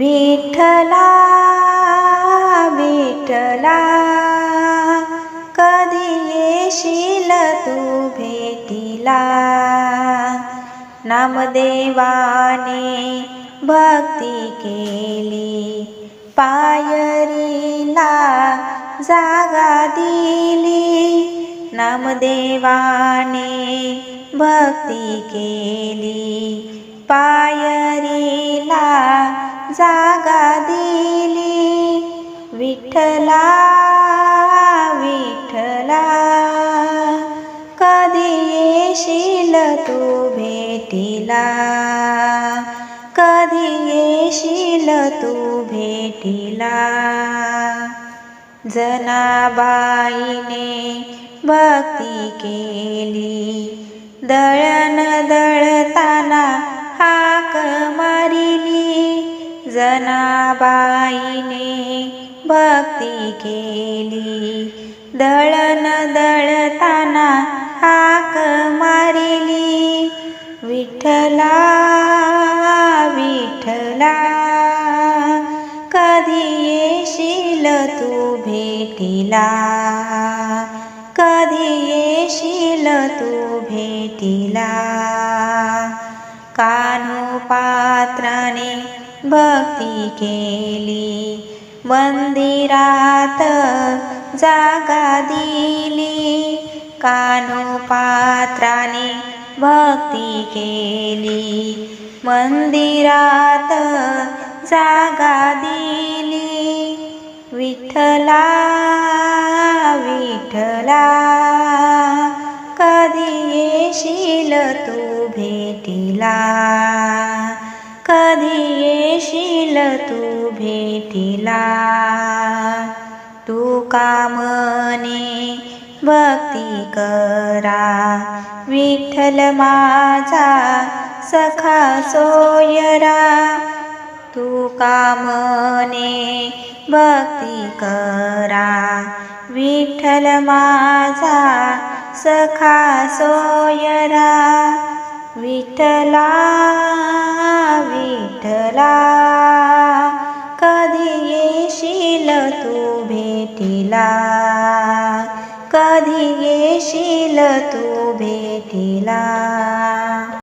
विठला विठला कधी येशील तू भेटीला? नामदेवाने भक्ती केली पायरीला जागा दिली. नामदेवाने भक्ती केली पायरीला जागा दिली. विठ्ठला विठ्ठला कधी येशील तू भेटीला? कधी येशील तू भेटीला? जनाबाईने भक्ती केली. दळण दळता जनाबाईने भक्ती केली. दळण दळताना हाक मारिली. विठ्ठला विठ्ठला कधी येशील तू भेटीला? कधी येशील तू भेटीला? कानोपात्राने भक्ती केली. मंदिरात जागा दिली. कानोपात्राने भक्ती केली. मंदिरात जागा दिली. विठ्ठला विठ्ठला कधी येशील तू भेटीला? येशील तू भेटीला? तू कामने भक्ती करा? विठ्ठल माझा सखा सोयरा. तू कामने भक्ती करा? विठ्ठल माझा सखा सोयरा. विठ्ठला विठ्ठला. भेटीला. कधी येशील तू भेटीला?